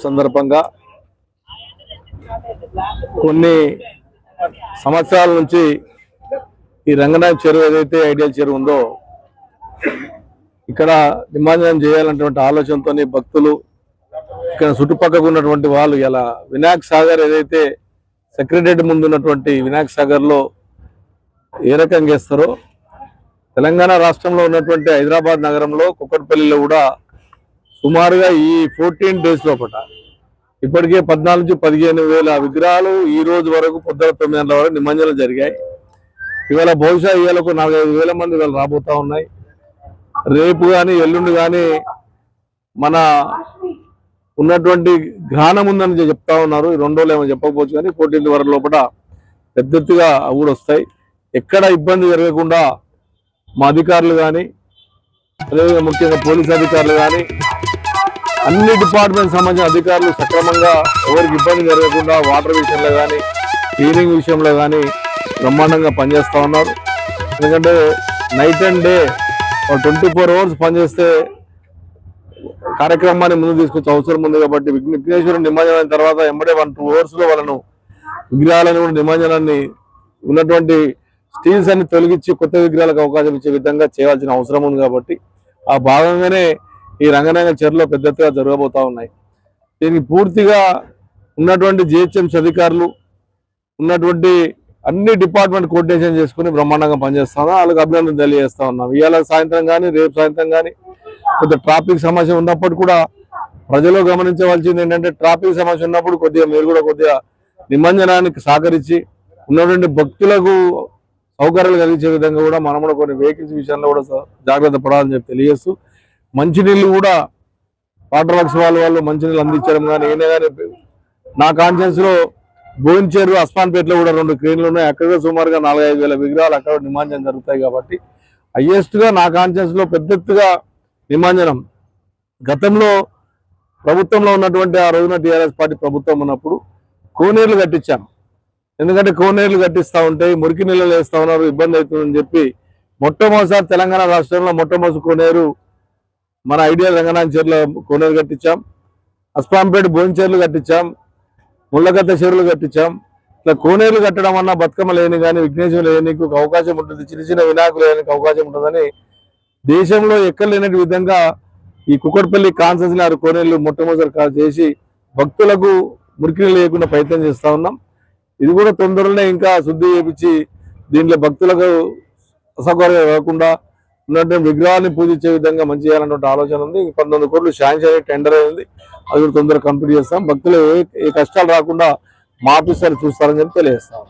సందర్భంగా కొన్ని సంవత్సరాల నుంచి ఈ రంగనాథ్ చెరువు ఏదైతే ఐడియల్ చెరువు ఉందో ఇక్కడ నిమజ్జనం చేయాలన్నటువంటి ఆలోచనతో భక్తులు ఇక్కడ చుట్టుపక్కల ఉన్నటువంటి వాళ్ళు ఇలా వినాయక్ సాగర్ ఏదైతే సెక్రటరేట్ ముందు ఉన్నటువంటి వినాయక్ సాగర్లో ఏ రకంగా చేస్తారో తెలంగాణ రాష్ట్రంలో ఉన్నటువంటి హైదరాబాద్ నగరంలో కుక్కట్పల్లిలో కూడా సుమారుగా ఈ ఫోర్టీన్ డేస్ లోపల ఇప్పటికే పద్నాలుగు నుంచి పదిహేను వేల విగ్రహాలు ఈ రోజు వరకు పొద్దున తొమ్మిది గంటల వరకు నిమజ్జనం జరిగాయి. ఇవాళ బహుశా ఇవాళకు నాలుగైదు వేల మంది ఇవాళ రాబోతా ఉన్నాయి. రేపు కానీ ఎల్లుండి కానీ మన ఉన్నటువంటి జ్ఞానం ఉందని చెప్తా ఉన్నారు. రెండు రోజులు ఏమో చెప్పకపోవచ్చు కానీ ఫోర్టీన్త్ వరకు లోపల పెద్ద ఎత్తుగా అవి కూడా వస్తాయి. ఎక్కడ ఇబ్బంది జరగకుండా మా అధికారులు కానీ అదేవిధంగా ముఖ్యంగా పోలీస్ అధికారులు కానీ అన్ని డిపార్ట్మెంట్ సంబంధించిన అధికారులు సక్రమంగా ఎవరికి ఇబ్బంది జరగకుండా వాటర్ విషయంలో కానీ క్లీనింగ్ విషయంలో కానీ బ్రహ్మాండంగా పనిచేస్తూ ఉన్నారు. ఎందుకంటే night and day twenty four hours పనిచేస్తే కార్యక్రమాన్ని ముందు తీసుకొచ్చే అవసరం ఉంది కాబట్టి విఘ్నేశ్వరుడు నిమజ్జనం తర్వాత ఎంబడే వన్ టూ అవర్స్లో వాళ్ళను విగ్రహాలను కూడా నిమజ్జనాన్ని ఉన్నటువంటి స్టీల్స్ అన్ని తొలగించి కొత్త విగ్రహాలకు అవకాశం ఇచ్చే విధంగా చేయాల్సిన అవసరం ఉంది కాబట్టి ఆ భాగంగానే ఈ రంగనాయక చర్యలో పెద్ద ఎత్తుగా జరగబోతా ఉన్నాయి. దీనికి పూర్తిగా ఉన్నటువంటి జిహెచ్ఎంసీ అధికారులు ఉన్నటువంటి అన్ని డిపార్ట్మెంట్ కోఆర్డినేషన్ చేసుకుని బ్రహ్మాండంగా పనిచేస్తాను వాళ్ళకి అభినందన తెలియజేస్తా ఉన్నాం. ఇవాళ సాయంత్రం కానీ రేపు సాయంత్రం కానీ కొద్దిగా ట్రాఫిక్ సమస్య ఉన్నప్పుడు కూడా ప్రజలు గమనించవలసింది ఏంటంటే ట్రాఫిక్ సమస్య ఉన్నప్పుడు కొద్దిగా మీరు కూడా కొద్దిగా నిమజ్జనానికి సహకరించి ఉన్నటువంటి భక్తులకు సౌకర్యాలు కలిగించే విధంగా కూడా మనం కూడా కొన్ని వెహికల్స్ విషయంలో కూడా జాగ్రత్త పడాలని చెప్పి తెలియజేస్తూ మంచినీళ్ళు కూడా వాటర్ వర్క్స్ వాళ్ళ వాళ్ళు మంచినీళ్ళు అందించడం కానీ ఏదైనా కానీ నా కాన్షియన్స్లో భువనచేరు అస్మాన్పేటలో కూడా రెండు క్రేన్లు ఉన్నాయి. అక్కడ సుమారుగా నాలుగైదు వేల విగ్రహాలు అక్కడ నిమాంజనం జరుగుతాయి కాబట్టి హయ్యెస్ట్గా నా కాన్షియన్స్లో పెద్ద ఎత్తుగా నిమాంజనం గతంలో ప్రభుత్వంలో ఉన్నటువంటి ఆ రోజున టీఆర్ఎస్ పార్టీ ప్రభుత్వం ఉన్నప్పుడు కోనేర్లు కట్టించాం. ఎందుకంటే కోనేర్లు కట్టిస్తా ఉంటే మురికి నీళ్ళు వేస్తా ఉన్నారు ఇబ్బంది అవుతుందని చెప్పి మొట్టమొదటిసారి తెలంగాణ రాష్ట్రంలో మొట్టమొదటి కోనేరు మన ఐడియా రంగనాథ చెరువులో కోనేరు కట్టించాం. అస్పాంపేట భువనచేరులు కట్టించాం. ముళ్ళగద్ద చెరువులు కట్టించాం. ఇట్లా కోనేరులు కట్టడం అన్న బతుకమ్మ లేని కానీ విఘ్నేశం లేని ఒక అవకాశం ఉంటుంది. చిన్న చిన్న వినాయకులు లేనికి అవకాశం ఉంటుందని దేశంలో ఎక్కడ లేనటి విధంగా ఈ కుక్కడపల్లి కాన్సెన్స్ ఆరు కోనేళ్ళు మొట్టమొదటి చేసి భక్తులకు మురికి లేకుండా ప్రయత్నం చేస్తా ఉన్నాం. ఇది కూడా తొందరలోనే ఇంకా శుద్ధి చేపించి దీంట్లో భక్తులకు అసౌకర్యం కాకుండా ఉన్నట్టు విగ్రహాన్ని పూజించే విధంగా మంచి చేయాలన్నటువంటి ఆలోచన ఉంది. పంతొమ్మిది కోట్లు శాంక్షన్ టెండర్ అయింది. అది కూడా తొందరగా కంప్లీట్ చేస్తాం. భక్తులు ఏ కష్టాలు రాకుండా మా ఆఫీసర్ చూస్తారని చెప్పి తెలియజేస్తాం.